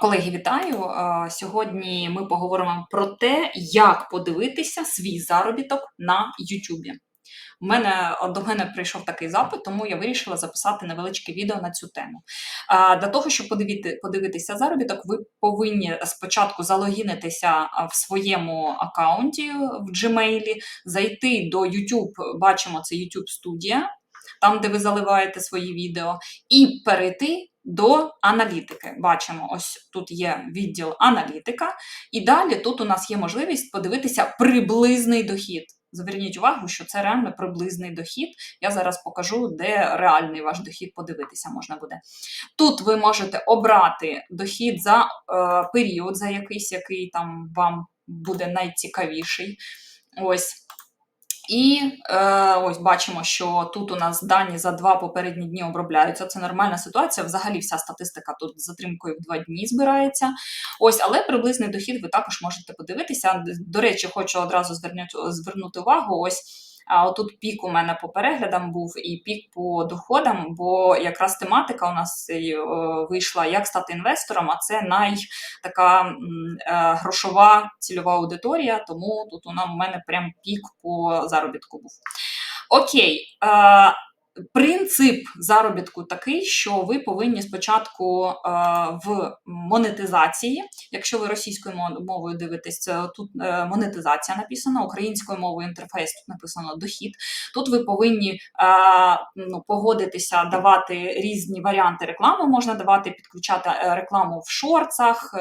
Колеги, вітаю! Сьогодні ми поговоримо про те, як подивитися свій заробіток на Ютубі. У мене до мене прийшов такий запит, тому я вирішила записати невеличке відео на цю тему. Для того, щоб подивити, подивитися заробіток, ви повинні спочатку залогінитися в своєму аккаунті в Gmail, зайти до YouTube, бачимо, це YouTube студія, там, де ви заливаєте свої відео, і перейти до аналітики. Бачимо, ось тут є відділ аналітика, і далі тут у нас є можливість подивитися приблизний дохід. Зверніть увагу, що це реально приблизний дохід. Я зараз покажу, де реальний ваш дохід подивитися можна буде. Тут ви можете обрати дохід за е, період, за якийсь, який там вам буде найцікавіший. Ось. І е, ось бачимо, що тут у нас дані за два попередні дні обробляються. Це нормальна ситуація. Взагалі, вся статистика тут з затримкою в два дні збирається. Ось, але приблизний дохід ви також можете подивитися. До речі, хочу одразу звернути, увагу. Ось. А отут пік у мене по переглядам був і пік по доходам, бо якраз тематика у нас е, вийшла як стати інвестором, а це найтака така грошова цільова аудиторія, тому тут у мене прям пік по заробітку був. Окей. Принцип заробітку такий, що ви повинні спочатку е, в монетизації, якщо ви російською мовою дивитесь, тут е, монетизація написана, українською мовою інтерфейс тут написано дохід. Тут ви повинні е, ну, погодитися, давати різні варіанти реклами. Можна давати, підключати рекламу в шорцах,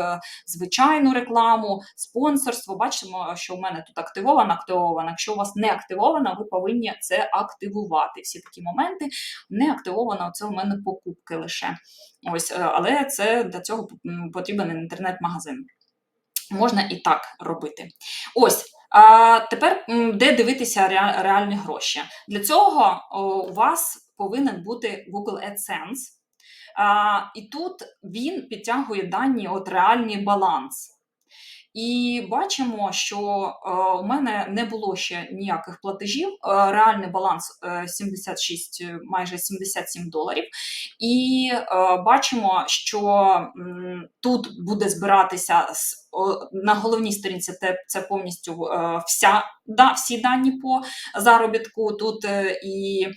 звичайну рекламу, спонсорство. Бачимо, що у мене тут активовано, активовано. Якщо у вас не активовано, ви повинні це активувати. Всі такі моменти моменти. Не активовано це у мене покупки лише. Ось, е, Але це для цього потрібен інтернет-магазин. Можна і так робити. Ось. А Тепер де дивитися реальні гроші? Для цього у вас повинен бути Google AdSense. А, І тут він підтягує дані от реальний баланс. І бачимо, що е, у мене не було ще ніяких платежів. Е, реальний баланс 76, е, майже 77 доларів. І бачимо, що тут буде збиратися на головній сторінці це повністю вся да, всі дані по заробітку. Тут і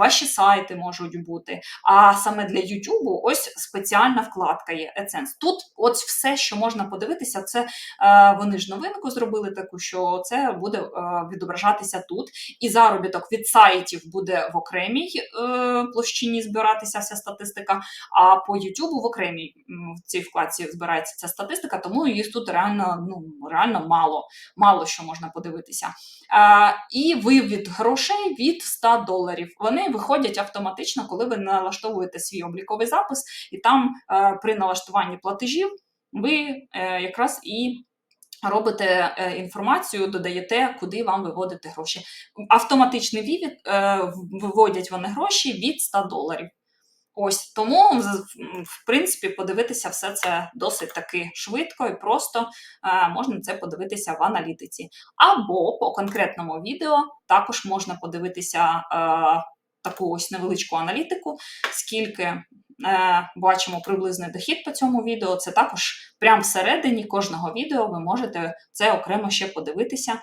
ваші сайти можуть бути. А саме для YouTube ось спеціальна вкладка є AdSense. Тут ось все, що можна подивитися, це Е, вони ж новинку зробили таку, що це буде е, відображатися тут. І заробіток від сайтів буде в окремій е, площині збиратися вся статистика. А по YouTube в окремій в цій вкладці збирається ця статистика, тому їх тут реально ну, реально мало, мало що можна подивитися. І вивід грошей від 100 доларів. Вони виходять автоматично, коли ви налаштовуєте свій обліковий запис, і там при налаштуванні платежів ви якраз і Робите е, інформацію, додаєте, куди вам виводити гроші. Автоматичний вивід е, виводять вони гроші від 100 доларів. Ось тому, в принципі, подивитися все це досить таки швидко і просто е, можна це подивитися в аналітиці. Або по конкретному відео також можна подивитися таку ось невеличку аналітику, скільки Е, бачимо приблизний дохід по цьому відео. Це також прямо всередині кожного відео ви можете це окремо ще подивитися,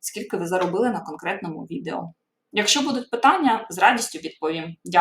скільки ви заробили на конкретному відео. Якщо будуть питання, з радістю відповім. Дякую.